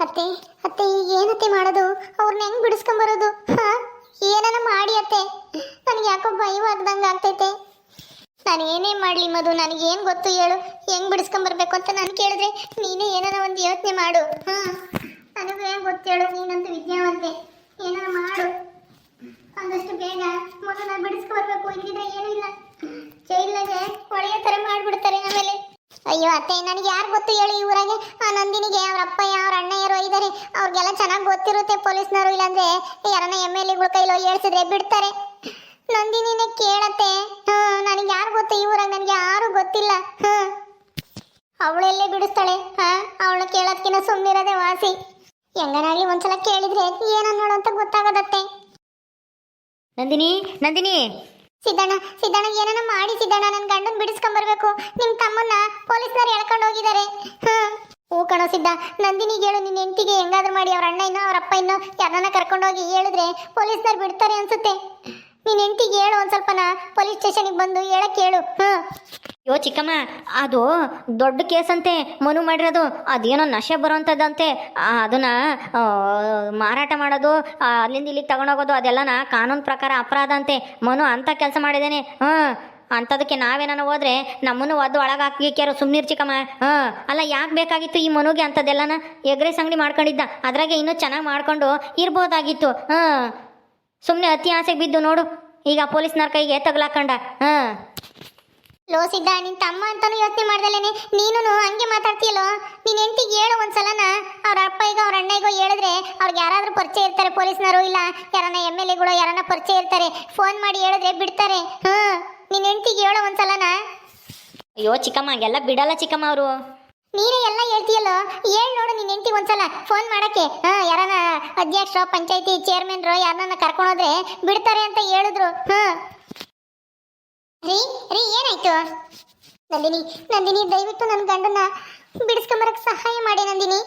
ಅತ್ತೆ ಅತ್ತೆ, ಈಗ ಏನತ್ತೆ ಮಾಡೋದು? ಅವ್ರನ್ನ ಹೆಂಗ್ ಬಿಡಿಸ್ಕೊಂಬರೋದು? ಹಾ? ಏನನ ಮಾಡಿ ಅತ್ತೆ. ನನಗೆ ಯಾಕೋ ಭಯವಾಗ್ದಂಗೆ ಆಗ್ತೈತೆ. ನಾನು ಏನೇ ಮಾಡಲಿ ಮದು ನನಗೆ ಏನು ಗೊತ್ತು ಹೇಳು. ಹೆಂಗ್ ಬಿಡಿಸ್ಕೊಂಬರ್ಬೇಕು ಅಂತ ನಾನು ಕೇಳಿದ್ರೆ ನೀನೇ ಏನಾರ ಒಂದು ಯೋಚನೆ ಮಾಡು. ಹಾ? ನನಗೂ ಏನು ಗೊತ್ತು ಹೇಳು, ನೀನಂತೂ ವಿದ್ಯಾವಂತೆ. ಏನಾರ ಮಾಡು. ಆದಷ್ಟು ಬೇಗ. ಮೊದಲು ಬಿಡಿಸ್ಕೊಬರ್ಬೇಕು ಇಲ್ಲಿದ್ರೆ ಏನೂ ಇಲ್ಲ. ಜೈಲಾಗೆ ಒಳ್ಳೆಯ ಥರ ಮಾಡ್ಬಿಡ್ತಾರೆ ಆಮೇಲೆ ಅಯ್ಯೋ ಅತ್ತೆ, ನನಗೆ ಯಾರು ಗೊತ್ತು ಹೇಳಿ ಊರಾಗೆ? ಆ ನಂದಿನಿಗೆ, ಅವ್ರ ಅಪ್ಪಯ್ಯ, ಅವ್ರ ಅಣ್ಣ ಇದ್ದಾರೆ ಅವ್ರಿಗೆಲ್ಲ ಚೆನ್ನಾಗಿ ಗೊತ್ತಿರುತ್ತೆ ಪೊಲೀಸ್ನವರು, ಇಲ್ಲಾಂದ್ರೆ ಯಾರನ್ನ ಎಂ ಎಲ್ ಎಗಳ ಕೈಲೋ ಹೇಳ್ಸಿದ್ರೆ ಬಿಡ್ತಾರೆ. ನಂದಿನಿನೇ ಕೇಳತ್ತೆ. ಹಾ, ನನಗೆ ಯಾರು ಗೊತ್ತು? ಈ ಊರಾಗ ನನಗೆ ಯಾರು ಗೊತ್ತಿಲ್ಲ. ಹಾ. ಅವಳೆಲ್ಲೇ ಬಿಡಿಸ್ತಾಳೆ? ಹಾ, ಅವಳನ್ನ ಕೇಳೋದ್ಕಿನ್ನ ಸುಮ್ಮನಿರೋದೇ ವಾಸಿ. ಹೆಂಗನಾಗ್ಲಿ ಒಂದ್ಸಲ ಕೇಳಿದ್ರೆ ಏನನ್ನೋಳು ಅಂತ ಗೊತ್ತಾಗದತ್ತೆ. ನಂದಿನಿ ನಂದಿನಿ. ಸಿದ್ದಣ್ಣ ಸಿದ್ದಣ್ಣ ಏನನ್ನ ಮಾಡಿ ಸಿದ್ದಣ್ಣ ನನ್ನ ಗಂಡನ್ ಬಿಡಿಸ್ಕೊಂಬರ್ಬೇಕು. ನಿಮ್ ತಮ್ಮನ್ನ ಪೊಲೀಸ್ನವ್ರು ಎಳ್ಕೊಂಡು ಹೋಗಿದ್ದಾರೆ ಹ್ಮ್ ಹೂ ಕಣೋ ನಂದಿನಿ ಹೇಳು ನಿನ್ನ ಹೆಂಡತಿಗೆ ಹೆಂಗಾದ್ರೂ ಮಾಡಿ, ಅವ್ರ ಅಣ್ಣ ಇನ್ನೋ, ಅವ್ರ ಅಪ್ಪ ಇನ್ನೋ ಯಾರನ್ನ ಕರ್ಕೊಂಡೋಗಿ ಹೇಳಿದ್ರೆ ಪೊಲೀಸ್ನವ್ರು ಬಿಡ್ತಾರೆ ಅನ್ಸುತ್ತೆ. ನಿನ್ನ ಹೆಂಡತಿಗೆ ಹೇಳು ಒಂದು ಸ್ವಲ್ಪನ, ಪೊಲೀಸ್ ಸ್ಟೇಷನಿಗೆ ಬಂದು ಹೇಳಕ್ ಹೇಳು ಹ್ಞೂ ಯೋ ಚಿಕ್ಕಮ್ಮ, ಅದು ದೊಡ್ಡ ಕೇಸ್ ಅಂತೆ, ಮನು ಮಾಡಿರೋದು, ಅದೇನೋ ನಶೆ ಬರೋಂಥದ್ದಂತೆ ಅದನ್ನ ಮಾರಾಟ ಮಾಡೋದು ಅಲ್ಲಿಂದ ಇಲ್ಲಿಗೆ ತಗೊಂಡೋಗೋದು, ಅದೆಲ್ಲನ ಕಾನೂನು ಪ್ರಕಾರ ಅಪರಾಧ ಅಂತೆ, ಮನು ಅಂಥ ಕೆಲಸ ಮಾಡಿದ್ದೇನೆ. ಹಾಂ. ಅಂಥದಕ್ಕೆ ನಾವೇನಾನ ಹೋದ್ರೆ ನಮ್ಮನ್ನು ಒದ್ದು ಒಳಗೆ ಹಾಕಿಕ್ಯಾರು ಸುಮ್ಮನೆ ಚಿಕ್ಕಮ್ಮ. ಹಾಂ, ಅಲ್ಲ ಯಾಕೆ ಬೇಕಾಗಿತ್ತು ಈ ಮನುಗೆ ಅಂಥದ್ದೆಲ್ಲನ ಎಗ್ರೆಸ್ ಅಂಗಡಿ ಮಾಡ್ಕೊಂಡಿದ್ದ. ಅದ್ರಾಗೆ ಇನ್ನೂ ಚೆನ್ನಾಗಿ ಮಾಡ್ಕೊಂಡು ಇರ್ಬೋದಾಗಿತ್ತು. ಹಾಂ ಸುಮ್ಮನೆ ಅತಿ ಆಸೆಗೆ ಬಿದ್ದು ನೋಡು. ಈಗ ಪೊಲೀಸ್ನವ್ರ ಕೈಗೆ ತಗಲಾಕಂಡ. ಹಾಂ. ಲೋಸಿದ್ದ ನಿನ್ ತಮ್ಮ ಅಂತಾನು ಯೋಚನೆ ಮಾಡ್ದಲೇನೆ ನೀನು ಹಂಗೆ ಮಾತಾಡ್ತೀಯಲ್ಲೋ? ನೀನ್ ಹೆಂಡತಿಗೆ ಹೇಳು ಒಂದ್ಸಲನ. ಅವ್ರ ಈಗ ಅವ್ರ ಅಣ್ಣಗೋ ಹೇಳಿದ್ರೆ ಅವ್ರಿಗೆ ಯಾರಾದ್ರೂ ಪರಿಚಯ ಇರ್ತಾರೆ ಪೊಲೀಸ್ನವರು ಇಲ್ಲ ಯಾರನ್ನ ಎಂ ಎಲ್ ಎಗಳು ಯಾರನ್ನ ಪರಿಚಯ ಇರ್ತಾರೆ. ಫೋನ್ ಮಾಡಿ ಹೇಳಿದ್ರೆ ಬಿಡ್ತಾರೆ. ಹ್ಮ್ ನಿನ್ ಹೆಂಡತಿಗೆ ಹೇಳೋ ಒಂದ್ಸಲನ? ಅಯ್ಯೋ ಚಿಕ್ಕಮ್ಮ ಎಲ್ಲ ಬಿಡಲ್ಲ ಚಿಕ್ಕಮ್ಮ ಅವರು. ನೀನೇ ಎಲ್ಲ ಹೇಳ್ತೀಯಲ್ಲೋ? ಹೇಳ್ ನೋಡು ನಿನ್ ಹೆಂಡತಿ ಒಂದ್ಸಲ ಫೋನ್ ಮಾಡಕ್ಕೆ. ಹಾ ಯಾರನ್ನ ಅಧ್ಯಕ್ಷರು ಪಂಚಾಯತಿ ಚೇರ್ಮನ್ರು ಯಾರನ್ನ ಕರ್ಕೊಂಡೋದ್ರೆ ಬಿಡ್ತಾರೆ ಅಂತ ಹೇಳಿದ್ರು. ಹಾ. ರೀ ರೀ ಏನಾಯ್ತು? ನಂದಿನಿ ನಂದಿನಿ ದಯವಿಟ್ಟು ನನ್ನ ಗಂಡನ್ನ ಬಿಡಿಸ್ಕೊಂಬರಕ್ ಸಹಾಯ ಮಾಡಿ ನಂದಿನಿ.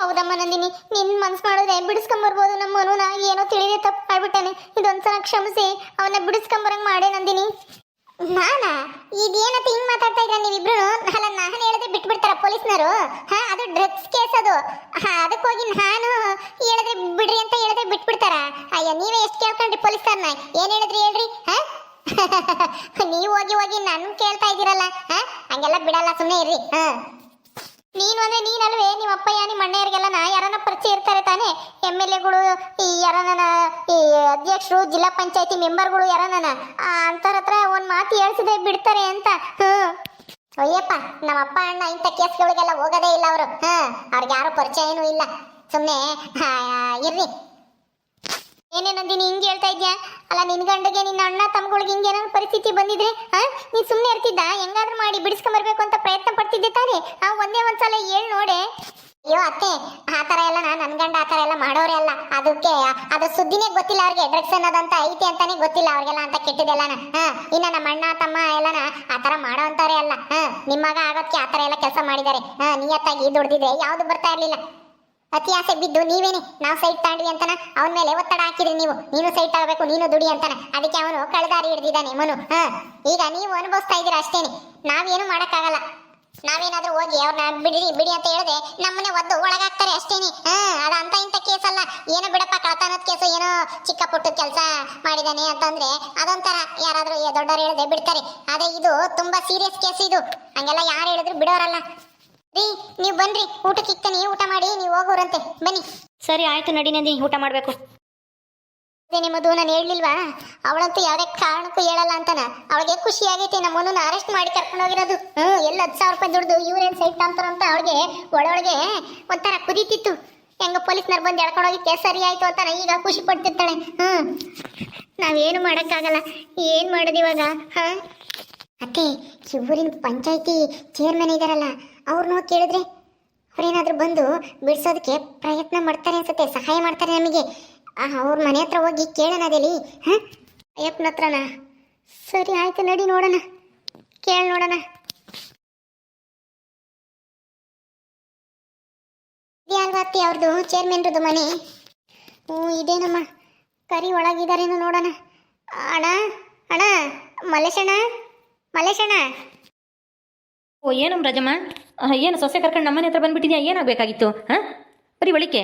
ಹೌದಮ್ಮ ನಂದಿನಿ ನಿನ್ ಮನ್ಸು ಮಾಡಿದ್ರೆ ಬಿಡಿಸ್ಕೊಂಬರ್ಬೋದು ನಮ್ಮ ಮನುನ ಏನೋ ತಿಳಿದೇ ತಪ್ಪು ಮಾಡ್ಬಿಟ್ಟಾನೆ ಇದೊಂದ್ಸಲ ಕ್ಷಮಿಸಿ ಅವನ್ನ ಬಿಡಿಸ್ಕೊಂಬರಂಗೆ ಮಾಡೇ ನಂದಿನಿ. ನಾನಾ? ಇದೇನಂತ ಹಿಂಗ್ ಮಾತಾಡ್ತಾ ಇದ್ರ ನೀವಿಬ್ರು? ಅಲ್ಲ, ನಾನು ಹೇಳಿದ್ರೆ ಬಿಟ್ಬಿಡ್ತಾರ ಪೊಲೀಸ್ನವರು? ಹಾ, ಅದು ಡ್ರಗ್ಸ್ ಕೇಸ್ ಅದು. ಹಾ ಅದಕ್ಕೋಗಿ ನಾನು ಹೇಳಿದ್ರೆ ಬಿಡ್ರಿ ಅಂತ ಹೇಳಿದ್ರೆ ಬಿಟ್ಬಿಡ್ತಾರ? ಅಯ್ಯ, ನೀವೇ ಎಷ್ಟು ಕೇಳ್ಕೊಂಡ್ರಿ ಪೊಲೀಸ್ನವ್ರನ್ನ? ಏನ್ ಹೇಳಿದ್ರಿ ಹೇಳ್ರಿ, ಹಾ? ನೀವು ಹೋಗಿ ಹೋಗಿ ನಾನು ಕೇಳ್ತಾ ಇದ್ದೀರಲ್ಲ, ಹಾ? ಹಂಗೆಲ್ಲ ಬಿಡಲ್ಲ ಸುಮ್ಮನೆ ಇರ್ರಿ, ಹಾ? ನೀನು ಅಂದ್ರೆ ನೀನಲ್ವೇ? ನಿಮ್ಮ ಅಪ್ಪಯ್ಯ, ನಿಮ್ಮ ಅಣ್ಣಯ್ಯರಿಗೆಲ್ಲ ಯಾರನ್ನ ಪರಿಚಯ ಇರ್ತಾರೆ ತಾನೇ? ಎಂ ಎಲ್ ಎಗಳು, ಈ ಯಾರನ್ನ ಈ ಅಧ್ಯಕ್ಷರು, ಜಿಲ್ಲಾ ಪಂಚಾಯತಿ ಮೆಂಬರ್ಗಳು ಯಾರನ್ನ ಅಂತರ ಹತ್ರ ಒಂದ್ ಮಾತು ಹೇಳ್ಸಿದ್ರೆ ಬಿಡ್ತಾರೆ ಅಂತ. ಹ್ಮ್. ಅಯ್ಯಪ್ಪ, ನಮ್ಮ ಅಪ್ಪ, ಅಣ್ಣ ಇಂಥ ಕೇಸ್ಗಳಿಗೆಲ್ಲ ಹೋಗೋದೇ ಇಲ್ಲ ಅವರು. ಹ್ಮ್. ಅವ್ರಿಗೆ ಯಾರು ಪರಿಚಯನೂ ಇಲ್ಲ. ಸುಮ್ಮನೆ ಇರ್ರಿ. ಏನೇ ನಂದಿನಿ, ಹಿಂಗೆ ಹೇಳ್ತಾ ಇದ್ಯಾ? ಅಲ್ಲ, ನಿನ್ ಗಂಡಗೆ, ನಿನ್ನ ಅಣ್ಣ ತಮ್ಗಳಿಗೆ ಹಿಂಗೆ ಏನಾದ್ರು ಪರಿಸ್ಥಿತಿ ಬಂದಿದ್ರೆ, ಆ? ನೀನ್ ಸುಮ್ಮನೆ ಇರ್ತಿದ್ದ? ಹೆಂಗಾದ್ರೂ ಮಾಡಿ ಬಿಡಿಸ್ಕೊಂಬರ್ಬೇಕು ಅಂತ ಪ್ರಯತ್ನ ಪಡ್ತಿದ್ದೆ ತಾನೇ. ಆ, ಒಂದೇ ಒಂದ್ಸಲ ಹೇಳ್ ನೋಡೆ. ಅಯ್ಯೋ, ಅತ್ತೆ, ಆ ತರ ಎಲ್ಲ ನನ್ನ ಗಂಡ ಆ ತರ ಎಲ್ಲ ಮಾಡೋರೇ ಅಲ್ಲ. ಅದಕ್ಕೆ, ಅದು ಸುದ್ದಿನೇ ಗೊತ್ತಿಲ್ಲ ಅವ್ರಿಗೆ. ಡ್ರಗ್ಸ್ ಅನ್ನೋದಂತ ಐತಿ ಅಂತಾನೆ ಗೊತ್ತಿಲ್ಲ ಅವ್ರಿಗೆಲ್ಲ ಅಂತ ಕೆಟ್ಟದೆಲ್ಲನ ಹಾ ಇನ್ನ ನಮ್ಮ ಅಣ್ಣ, ತಮ್ಮ ಎಲ್ಲನ ಆ ತರ ಮಾಡೋ ಅಂತಾರೆ ಅಲ್ಲ ಹಾ ಮಗ ಆಗೋದಕ್ಕೆ ಆ ತರ ಎಲ್ಲ ಕೆಲಸ ಮಾಡಿದ್ದಾರೆ. ಹಾ ನಿಯತ್ತಾಗಿ ದುಡ್ದಿದ್ರೆ ಯಾವ್ದು ಬರ್ತಾ ಇರ್ಲಿಲ್ಲ. ಅತಿ ಆಸೆ ಬಿದ್ದು ನೀವೇನೆ ನಾವು ಸೈಟ್ ತಾಂಡ್ವಿ ಅಂತಾನ, ಅವನ ಮೇಲೆ ಒತ್ತಡ ಹಾಕಿದ್ರಿ ನೀವು. ನೀನು ಸೈಟ್ ತಗೋಬೇಕು ನೀನು ದುಡಿ ಅಂತಾನ. ಅದಕ್ಕೆ ಅವನು ಕಳೆದಾರಿ ಹಿಡಿದಿದ್ದಾನೆ ಮನು, ಹಾ? ಈಗ ನೀವು ಅನುಭವಿಸ್ತಾ ಇದ್ದೀರಾ ಅಷ್ಟೇನೆ. ನಾವೇನು ಮಾಡಕ್ಕಾಗಲ್ಲ. ನಾವೇನಾದ್ರೂ ಹೋಗಿ ಅವ್ರನ್ನ ಬಿಡಿ ಬಿಡಿ ಅಂತ ಹೇಳಿದ್ರೆ ನಮ್ಮನೆ ಒದ್ದು ಒಳಗಾಗ್ತಾರೆ ಅಷ್ಟೇನೆ, ಹಾ? ಅದ ಅಂತ ಇಂಥ ಕೇಸ್ ಅಲ್ಲ. ಏನೋ ಬಿಡಪ್ಪ ಕಳತನದ ಕೇಸು ಏನೋ ಚಿಕ್ಕ ಪುಟ್ಟ ಕೆಲಸ ಮಾಡಿದಾನೆ ಅಂತಂದ್ರೆ ಅದೊಂಥರ ಯಾರಾದ್ರೂ ದೊಡ್ಡವ್ರು ಹೇಳಿದ್ರೆ ಬಿಡ್ತಾರೆ. ಅದೇ ಇದು ತುಂಬಾ ಸೀರಿಯಸ್ ಕೇಸ್ ಇದು. ಹಂಗೆಲ್ಲ ಯಾರು ಹೇಳಿದ್ರು ಬಿಡೋರಲ್ಲ. ರೀ ನೀವು ಬನ್ರಿ ಊಟಕ್ಕೆ ಇಕ್ತಾನೆ ಊಟ ಮಾಡಿ ನೀವು ಹೋಗೋರಂತೆ ಬನ್ನಿ. ಸರಿ ಆಯ್ತು ನಡಿ ನಂದಿ ಊಟ ಮಾಡಬೇಕು. ಅದೇನೆ ಮಧು ನಾನು ಹೇಳಲಿಲ್ವಾ? ಅವಳಂತೂ ಯಾವುದೇ ಕಾರಣಕ್ಕೂ ಹೇಳಲ್ಲ ಅಂತಾನ. ಅವಳಿಗೆ ಖುಷಿ ಆಗೈತೆ ನಮ್ಮನ್ನು ಅರೆಸ್ಟ್ ಮಾಡಿ ಕರ್ಕೊಂಡು ಹೋಗಿರೋದು. ಹ್ಞೂ ಎಲ್ಲ ಹತ್ತು ಸಾವಿರ ರೂಪಾಯಿ ದುಡ್ದು ಇವ್ರೇನು ಸೈಟ್ ಅಂತಾರಂತ ಅವಳಿಗೆ ಒಳೊಳಗೆ ಒಂಥರ ಕುದೀತಿತ್ತು. ಹೆಂಗ ಪೊಲೀಸ್ನವ್ರು ಬಂದು ಎಳ್ಕೊಂಡು ಹೋಗಿದ್ದೆ ಸರಿ ಆಯಿತು ಅಂತಾನೆ ಈಗ ಖುಷಿ ಪಡ್ತಿರ್ತಾಳೆ. ಹ್ಞೂ. ನಾವೇನು ಮಾಡೋಕ್ಕಾಗಲ್ಲ. ಏನು ಮಾಡೋದು ಇವಾಗ ಹಾಂ? ಅತ್ತೆ ಊರಿನ ಪಂಚಾಯತಿ ಚೇರ್ಮನ್ ಇದಾರಲ್ಲ ಅವ್ರನ್ನೂ ಕೇಳಿದ್ರೆ ಅವ್ರೇನಾದ್ರೂ ಬಂದು ಬಿಡಿಸೋದಕ್ಕೆ ಪ್ರಯತ್ನ ಮಾಡ್ತಾರೆ ಅನ್ಸುತ್ತೆ, ಸಹಾಯ ಮಾಡ್ತಾರೆ ನಮಗೆ. ಅವ್ರ ಮನೆ ಹತ್ರ ಹೋಗಿ ಕೇಳೋಣ ಅದೇಲಿ, ಹಾಂ? ಅಯ್ಯಪ್ಪನ ಹತ್ರನಾ? ಸರಿ, ಆಯ್ತು, ನಡಿ ನೋಡೋಣ. ಕೇಳಿ ನೋಡೋಣ. ಇದೇ ಅಲ್ವಾ ಅತ್ತಿ ಅವ್ರದ್ದು ಚೇರ್ಮನ್ರದ್ದು ಮನೆ? ಹ್ಞೂ, ಇದೇನಮ್ಮ? ಕರಿ ಒಳಗಿದಾರೇನೋ ನೋಡೋಣ. ಅಣ್ಣ ಅಣ್ಣ, ಮಲ್ಲೇಶಣ್ಣ ಮಲ್ಲೇಶಣ್ಣ? ಓ ಏನಮ್ಮ ರಜಮ್ಮ? ಏನು ಸೊಸೆ ಕರ್ಕೊಂಡು ನಮ್ಮನೆ ಹತ್ರ ಬಂದ್ಬಿಟ್ಟಿದ್ಯಾ? ಏನಾಗಬೇಕಾಗಿತ್ತು ಹಾಂ? ಬರೀ ಒಳಿಕೆ.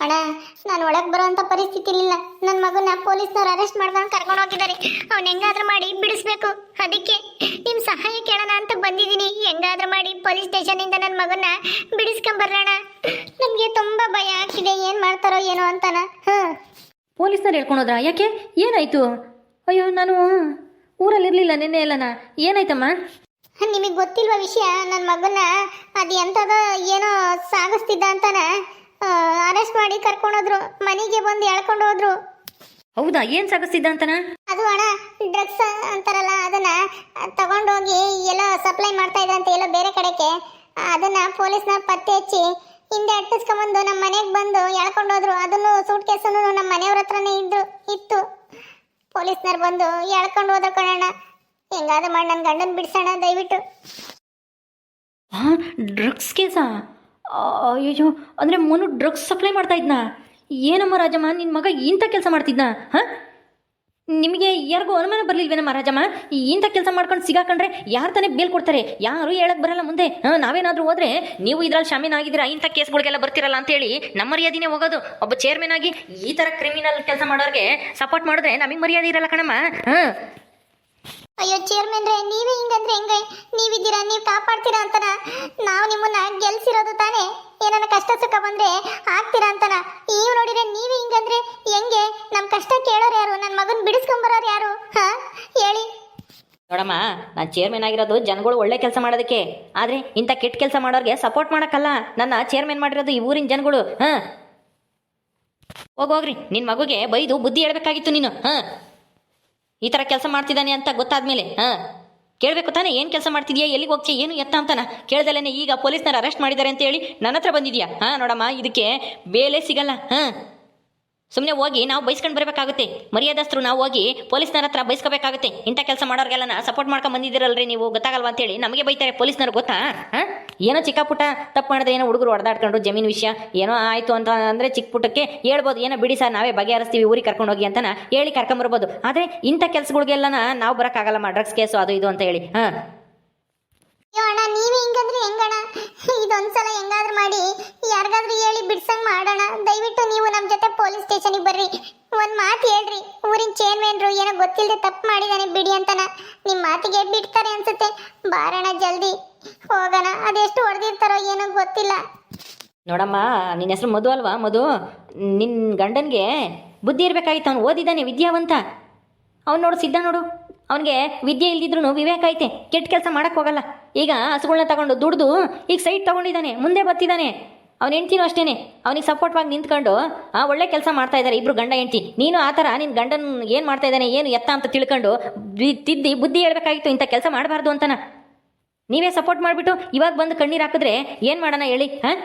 ಅಣ್ಣ ನಾನು ಒಳಗೆ ಬರುವಂತ ಪರಿಸ್ಥಿತಿ ಇಲ್ಲ ನನ್ನ ಮಗನ ಪೊಲೀಸ್ನವ್ರು ಅರೆಸ್ಟ್ ಮಾಡ್ಕೊಂಡು ಕರ್ಕೊಂಡು ಹೋಗಿದ್ದಾರೆ. ಅವ್ನು ಹೆಂಗಾದ್ರೂ ಮಾಡಿ ಬಿಡಿಸ್ಬೇಕು. ಅದಕ್ಕೆ ನಿಮ್ಮ ಸಹಾಯ ಕೇಳೋಣ ಅಂತ ಬಂದಿದ್ದೀನಿ. ಹೆಂಗಾದ್ರೂ ಮಾಡಿ ಪೊಲೀಸ್ ಸ್ಟೇಷನ್ ಇಂದ ನನ್ನ ಮಗನ ಬಿಡಿಸ್ಕೊಂಬರೋಣ. ನಮಗೆ ತುಂಬಾ ಭಯ ಆಗ್ತಿದೆ. ಏನು ಮಾಡ್ತಾರೋ ಏನೋ ಅಂತನ. ಹಾಂ. ಪೊಲೀಸ್ನವ್ರು ಹೇಳ್ಕೊಂಡೋದ್ರ ಯಾಕೆ? ಏನಾಯ್ತು? ಅಯ್ಯೋ ನಾನು ಊರಲ್ಲಿರಲಿಲ್ಲ ನಿನ್ನೆ ಎಲ್ಲನ. ಏನಾಯ್ತಮ್ಮ? ನಿಮಗೆ ಗೊತ್ತಿಲ್ವ ವಿಷಯ? ನನ್ನ ಮಗನ ಅದು ಎಂಥದೋ ಏನೋ ಸಾಗಿಸ್ತಿದ್ದ ಅಂತಾನ ಅರೆಸ್ಟ್ ಮಾಡಿ ಕರ್ಕೊಂಡೋದ್ರು ಮನೆಗೆ ಬಂದು ಎಳ್ಕೊಂಡು ಹೋದ್ರು. ಹೌದಾ? ಏನು ಸಾಗಿಸ್ತಿದ್ದ ಅಂತಾನ? ಅದು ಅಣ್ಣ ಡ್ರಗ್ಸ್ ಅಂತಾರಲ್ಲ ಅದನ್ನ ತಗೊಂಡೋಗಿ ಎಲ್ಲೋ ಸಪ್ಲೈ ಮಾಡ್ತಾ ಇದ್ದಂತೆ ಎಲ್ಲ ಬೇರೆ ಕಡೆಗೆ ಅದನ್ನ ಪೊಲೀಸ್ನ ಪತ್ತೆ ಹಚ್ಚಿ ಹಿಂದೆ ಅಟ್ಟಿಸ್ಕೊಂಬಂದು ನಮ್ಮ ಮನೆಗೆ ಬಂದು ಎಳ್ಕೊಂಡು ಹೋದ್ರು. ಅದನ್ನು ಸೂಟ್ ಕೇಸನ್ನು ನಮ್ಮ ಮನೆಯವ್ರ ಹತ್ರನೇ ಇದ್ರು ಇತ್ತು. ಪೊಲೀಸ್ನವ್ರು ಬಂದು ಎಳ್ಕೊಂಡು ಹೋದ್ರು ಕಣಣ್ಣ. ಹೆಂಗಾದ್ರೂ ಮಾಡಿ ನನ್ನ ಗಂಡನ ಬಿಡಿಸೋಣ ದಯವಿಟ್ಟು. ಹಾಂ ಡ್ರಗ್ಸ್ ಕೇಸಾ? ಅಯ್ಯೋ ಅಂದರೆ ಮನು ಡ್ರಗ್ಸ್ ಸಪ್ಲೈ ಮಾಡ್ತಾ ಇದ್ನ? ಏನಮ್ಮ ರಾಜಮ್ಮ ನಿನ್ನ ಮಗ ಇಂಥ ಕೆಲಸ ಮಾಡ್ತಿದ್ನಾ? ಹಾಂ? ನಿಮಗೆ ಯಾರಿಗೂ ಅನುಮಾನ ಬರಲಿಲ್ವೇನಮ್ಮ ರಾಜಮ್ಮ? ಇಂಥ ಕೆಲಸ ಮಾಡ್ಕೊಂಡು ಸಿಗಾಕೊಂಡ್ರೆ ಯಾರು ತಾನೇ ಬೇಲ್ ಕೊಡ್ತಾರೆ? ಯಾರು ಹೇಳಕ್ಕೆ ಬರಲ್ಲ ಮುಂದೆ. ಹಾಂ, ನಾವೇನಾದರೂ ಹೋದ್ರೆ ನೀವು ಇದ್ರಲ್ಲಿ ಶಾಮೀನ್ ಆಗಿದ್ದೀರಾ? ಇಂಥ ಕೇಸ್ಗಳಿಗೆಲ್ಲ ಬರ್ತಿರಲ್ಲ ಅಂತೇಳಿ ನಮ್ಮ ಮರ್ಯಾದಿನೇ ಹೋಗೋದು. ಒಬ್ಬ ಚೇರ್ಮನ್ ಆಗಿ ಈ ಥರ ಕ್ರಿಮಿನಲ್ ಕೆಲಸ ಮಾಡೋರಿಗೆ ಸಪೋರ್ಟ್ ಮಾಡಿದ್ರೆ ನಮಗೆ ಮರ್ಯಾದೆ ಇರಲ್ಲ ಕಣಮ್ಮ. ಹಾಂ? ಅಯ್ಯೋ ಚೇರ್ಮನ್ರೆ ನೀವೇ ಹಿಂಗಂದ್ರೆ ಹೆಂಗೆ? ನೀವಿದ್ದೀರಾ, ನೀವು ಕಾಪಾಡ್ತೀರಾ ಅಂತನ? ನಾವು ನಿಮ್ಮನ್ನ ಗೆಲ್ಸಿರೋದು ತಾನೇ? ಏನಾನ ಕಷ್ಟ ಸುಖ ಬಂದ್ರೆ ಆಗ್ತೀರಾ ಅಂತನ? ನೀವು ನೋಡಿದ್ರೆ ನೀವೇ ಹಿಂಗಂದ್ರೆ ಹೆಂಗೆ? ನಮ್ಮ ಕಷ್ಟ ಕೇಳೋರು ಯಾರು? ನನ್ನ ಮಗನ್ ಬಿಡಿಸ್ಕೊಂಬರೋರು ಯಾರು? ಹಾ? ಹೇಳಿ. ನೋಡಮ್ಮ, ನಾನು ಚೇರ್ಮನ್ ಆಗಿರೋದು ಜನಗಳು ಒಳ್ಳೆ ಕೆಲಸ ಮಾಡೋದಕ್ಕೆ. ಆದರೆ ಇಂಥ ಕೆಟ್ಟ ಕೆಲಸ ಮಾಡೋರಿಗೆ ಸಪೋರ್ಟ್ ಮಾಡೋಕ್ಕಲ್ಲ. ನನ್ನ ಚೇರ್ಮನ್ ಮಾಡಿರೋದು ಈ ಊರಿನ ಜನಗಳು, ಹಾಂ? ಹೋಗೋಗ್ರಿ ನಿನ್ನ ಮಗುಗೆ ಬೈದು ಬುದ್ಧಿ ಹೇಳ್ಬೇಕಾಗಿತ್ತು ನೀನು, ಹಾಂ? ಈ ಥರ ಕೆಲಸ ಮಾಡ್ತಿದ್ದಾನೆ ಅಂತ ಗೊತ್ತಾದ್ಮೇಲೆ, ಹಾಂ, ಕೇಳಬೇಕು ತಾನೇ, ಏನು ಕೆಲಸ ಮಾಡ್ತಿದ್ಯಾ, ಎಲ್ಲಿಗೆ ಹೋಗ್ತೀಯ ಏನು ಎತ್ತ ಅಂತಾನ ಕೇಳ್ದಲ್ಲೇ ಈಗ ಪೊಲೀಸ್ನರ ಅರೆಸ್ಟ್ ಮಾಡಿದ್ದಾರೆ ಅಂತ ಹೇಳಿ ನನ್ನ ಹತ್ರ ಬಂದಿದ್ಯಾ? ಹಾಂ, ನೋಡಮ್ಮ, ಇದಕ್ಕೆ ಬೇಲೆ ಸಿಗಲ್ಲ, ಹಾಂ. ಸುಮ್ಮನೆ ಹೋಗಿ ನಾವು ಬೈಸ್ಕೊಂಡು ಬರಬೇಕಾಗುತ್ತೆ. ಮರ್ಯಾದಸ್ತ್ರು ನಾವು ಹೋಗಿ ಪೊಲೀಸ್ನರ ಹತ್ರ ಬೈಸ್ಕೋಬೇಕಾಗುತ್ತೆ. ಇಂಥ ಕೆಲಸ ಮಾಡೋರ್ಗೆಲ್ಲ ಸಪೋರ್ಟ್ ಮಾಡ್ಕೊಂಡು ಬಂದಿದ್ದೀರಲ್ರಿ ನೀವು? ಗೊತ್ತಾಗಲ್ವಾ ಅಂತೇಳಿ. ನಮಗೆ ಬೈತಾರೆ ಪೊಲೀಸ್ನವ್ರು ಗೊತ್ತಾ? ಹಾಂ? ಏನೋ ಚಿಕ್ಕ ಪುಟ್ಟ ತಪ್ಪು ಮಾಡಿದ್ರೆ ಏನೋ ಹುಡುಗರು ಹೊಡೆದಾಡ್ಕೊಂಡು ಜಮೀನು ವಿಷಯ, ಏನೋ ಆಯಿತು ಅಂತ ಅಂದರೆ ಚಿಕ್ಕ ಪುಟ್ಟಕ್ಕೆ ಹೇಳ್ಬೋದು. ಏನೋ ಬಿಡಿ ಸರ್, ನಾವೇ ಬಗೆಹರಿಸ್ತೀವಿ, ಊರಿಗೆ ಕರ್ಕೊಂಡು ಹೋಗಿ ಅಂತನ ಹೇಳಿ ಕರ್ಕೊಂಬರ್ಬೋದು. ಆದರೆ ಇಂಥ ಕೆಲಸಗಳಿಗೆಲ್ಲನ ನಾವು ಬರೋಕ್ಕಾಗಲ್ಲಮ್ಮ ಡ್ರಗ್ಸ್ ಕೇಸು, ಅದು ಇದು ಅಂತ ಹೇಳಿ. ಹಾಂ. ಅಣ್ಣ ನೀವೇ ಹಿಂಗಂದ್ರೆ ಹೆಂಗಣ್ಣ ಇದೊಂದ್ಸಲ ಹೆಂಗಾದ್ರೂ ಮಾಡಿ, ಯಾರಿಗಾದ್ರೂ ಹೇಳಿ ಬಿಡ್ಸಂಗ್ ಮಾಡೋಣ. ದಯವಿಟ್ಟು ನೀವು ನಮ್ಮ ಜೊತೆ ಪೊಲೀಸ್ ಸ್ಟೇಷನಿಗೆ ಬರ್ರಿ. ಒಂದು ಮಾತು ಹೇಳ್ರಿ. ಊರಿನ ಚೇರ್ಮನ್ರು ಏನೋ ಗೊತ್ತಿಲ್ಲದೆ ತಪ್ಪು ಮಾಡಿದಾನೆ ಬಿಡಿ ಅಂತನ. ನಿಮ್ಮ ಮಾತಿಗೆ ಬಿಡ್ತಾರೆ ಅನ್ಸುತ್ತೆ. ಬಾರಣ ಜಲ್ದಿ. ಹೋಗೋಣ. ಅದೆಷ್ಟು ಹೊಡೆದಿರ್ತಾರೋ ಏನೋ ಗೊತ್ತಿಲ್ಲ. ನೋಡಮ್ಮ ನಿನ್ನ ಹೆಸರು ಮಧು ಅಲ್ವಾ? ಮಧು ನಿನ್ನ ಗಂಡನಿಗೆ ಬುದ್ಧಿ ಇರಬೇಕಾಗಿತ್ತು. ಅವ್ನು ಓದಿದ್ದಾನೆ ವಿದ್ಯಾವಂತ. ಅವ್ನು ನೋಡು, ಸಿದ್ಧ ನೋಡು. ಅವನಿಗೆ ವಿದ್ಯೆ ಇಲ್ದಿದ್ರು ವಿವೇಕ ಐತೆ. ಕೆಟ್ಟ ಕೆಲಸ ಮಾಡಕ್ಕೆ ಹೋಗಲ್ಲ. ಈಗ ಹಸುಗಳನ್ನ ತಗೊಂಡು ದುಡ್ದು ಈಗ ಸೈಟ್ ತಗೊಂಡಿದ್ದಾನೆ, ಮುಂದೆ ಬರ್ತಿದ್ದಾನೆ. ಅವ್ನ ಹೆಂಡ್ತಿನೂ ಅಷ್ಟೇನೆ. ಅವನಿಗೆ ಸಪೋರ್ಟ್ವಾಗಿ ನಿಂತ್ಕೊಂಡು, ಆ, ಒಳ್ಳೆ ಕೆಲಸ ಮಾಡ್ತಾ ಇದ್ದಾರೆ ಇಬ್ರು ಗಂಡ ಹೆಂಡ್ತಿ. ನೀನು ಆ ಥರ ನಿನ್ನ ಗಂಡನ ಏನು ಮಾಡ್ತಾ ಇದ್ದಾನೆ, ಏನು ಎತ್ತ ಅಂತ ತಿಳ್ಕೊಂಡು ತಿದ್ದಿ ಬುದ್ಧಿ ಹೇಳ್ಬೇಕಾಗಿತ್ತು, ಇಂಥ ಕೆಲಸ ಮಾಡಬಾರ್ದು ಅಂತನ. ನೀವೇ ಸಪೋರ್ಟ್ ಮಾಡಿಬಿಟ್ಟು ಇವಾಗ ಬಂದು ಕಣ್ಣೀರು ಹಾಕಿದ್ರೆ ಏನು ಮಾಡೋಣ ಹೇಳಿ, ಹಾಂ?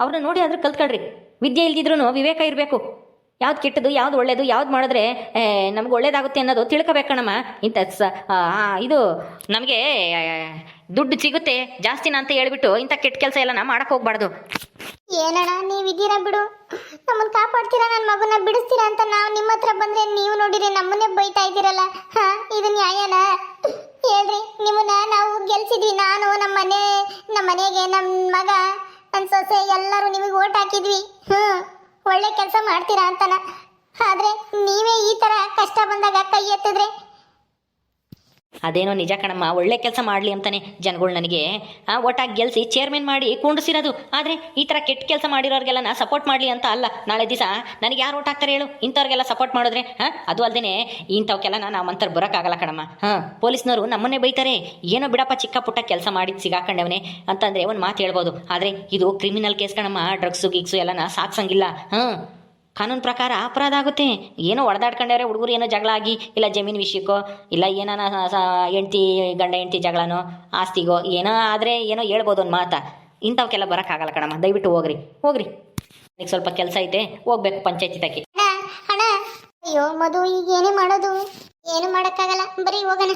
ಅವ್ರನ್ನ ನೋಡಿ ಆದರೂ ಕಲ್ತ್ಕೊಳ್ರಿ. ವಿದ್ಯೆ ಇಲ್ದಿದ್ರು ವಿವೇಕ ಇರಬೇಕು. ಯಾವ್ದು ಕೆಟ್ಟದು ಯಾವ್ದು ಒಳ್ಳೇದು, ಯಾವ್ದು ಮಾಡಿದ್ರೆ ನಮ್ಗೆ ಒಳ್ಳೇದಾಗುತ್ತೆ ಅನ್ನೋದು ತಿಳ್ಕೊಬೇಕಣಮ್ಮ. ಇಂಥ ಸ ಇದು ನಮಗೆ ದುಡ್ಡು ಸಿಗುತ್ತೆ, ಜಾಸ್ತಿನ ಅಂತ ಹೇಳ್ಬಿಟ್ಟು ಇಂಥ ಕೆಟ್ಟ ಕೆಲಸ ಎಲ್ಲ ನಾ ಮಾಡಕ್ ಹೋಗ್ಬಾರ್ದು. ಏನಣ್ಣ, ನೀವಿದ್ದೀರಾ ಬಿಡು. ನಮ್ಮನ್ನ ಕಾಪಾಡ್ತೀರಾ ನನ್ನ ಮಗುನ ಬಿಡಿಸ್ತೀರಾ ಅಂತ ನಾವು ನಿಮ್ಮ ಹತ್ರ ಬಂದ್ರೆ ನೀವು ನೋಡಿದ್ರೆ ನಮ್ಮನ್ನೇ ಬೈತಾ ಇದ್ದೀರಲ್ಲ. ಹಾ, ಇದು ನ್ಯಾಯನ? ಹೇಳ್ರಿ, ನಿಮ್ಮನ್ನ ನಾವು ಗೆಲ್ಸಿದ್ವಿ, ನಾನು ನಮ್ಮ ಮನೆ, ನಮ್ಮ ಮನೆಗೆ ನಮ್ಮ ಮಗ ನನ್ನ ಸೊಸೆ, ಎಲ್ಲರೂ ನಿಮಗೆ ಓಟ್ ಹಾಕಿದ್ವಿ. ಹ್ಮ್, ಒಳ್ಳೆ ಕೆಲಸ ಮಾಡ್ತೀರಾ ಅಂತನ. ಆದ್ರೆ ನೀವೇ ಈ ತರ ಕಷ್ಟ ಬಂದಾಗ ಕೈ ಎತ್ತಿದ್ರೆ ಅದೇನೋ ನಿಜ ಕಣಮ್ಮ, ಒಳ್ಳೆ ಕೆಲಸ ಮಾಡಲಿ ಅಂತಾನೆ ಜನಗಳು ನನಗೆ. ಒಟ್ಟಾಗಿ ಗೆಲ್ಸಿ ಚೇರ್ಮನ್ ಮಾಡಿ ಕೂಡಿಸಿರೋದು. ಆದರೆ ಈ ಥರ ಕೆಟ್ಟ ಕೆಲಸ ಮಾಡಿರೋರಿಗೆಲ್ಲ ನಾ ಸಪೋರ್ಟ್ ಮಾಡಲಿ ಅಂತ ಅಲ್ಲ. ನಾಳೆ ದಿವಸ ನನಗೆ ಯಾರು ಓಟ್ ಹಾಕ್ತಾರೆ ಹೇಳು? ಇಂಥವ್ರಿಗೆಲ್ಲ ಸಪೋರ್ಟ್ ಮಾಡಿದ್ರೆ, ಹಾಂ? ಅದು ಅಲ್ಲದೆ ಇಂಥವಕ್ಕೆಲ್ಲ ನಾವು ಅಂತರ ಬರೋಕ್ಕಾಗಲ್ಲ ಕಣಮ್ಮ. ಹಾಂ, ಪೊಲೀಸ್ನವರು ನಮ್ಮನ್ನೇ ಬೈತಾರೆ. ಏನೋ ಬಿಡಪ್ಪ ಚಿಕ್ಕ ಪುಟ್ಟ ಕೆಲಸ ಮಾಡಿ ಸಿಗಾಕೊಂಡವನೇ ಅಂತಂದರೆ ಒಂದು ಮಾತು ಹೇಳ್ಬೋದು. ಆದರೆ ಇದು ಕ್ರಿಮಿನಲ್ ಕೇಸ್ ಕಣಮ್ಮ ಡ್ರಗ್ಸು ಗಿಗ್ಸು ಎಲ್ಲನ ಸಾಕ್ಸಂಗಿಲ್ಲ. ಹಾಂ. ಕಾನೂನು ಪ್ರಕಾರ ಅಪರಾಧ ಆಗುತ್ತೆ. ಏನೋ ಹೊಡೆದಾಡ್ಕೊಂಡ್ರೆ ಹುಡುಗರು ಏನೋ ಜಗಳ ಆಗಿ, ಇಲ್ಲ ಜಮೀನು ವಿಷಯಕ್ಕೋ, ಇಲ್ಲ ಏನಾನ ಹೆಂಡತಿ, ಗಂಡ, ಹೆಂಡತಿ ಜಗಳನೋ, ಆಸ್ತಿಗೋ, ಏನೋ ಆದರೆ ಏನೋ ಹೇಳ್ಬೋದು ಒಂದು ಮಾತಾ. ಇಂಥವಕ್ಕೆಲ್ಲ ಬರೋಕ್ಕಾಗಲ್ಲ ಕಣಮ್ಮ. ದಯವಿಟ್ಟು ಹೋಗ್ರಿ. ಹೋಗ್ರಿ. ಈಗ ಸ್ವಲ್ಪ ಕೆಲಸ ಐತೆ. ಹೋಗ್ಬೇಕು ಪಂಚಾಯತಿ ತಕ್ಕೆ ಅಯ್ಯೋ, ಮಧು ಈಗ ಏನೇ ಮಾಡೋದು? ಏನು ಮಾಡೋಕ್ಕಾಗಲ್ಲ? ಬರೀ ಹೋಗೋಣ.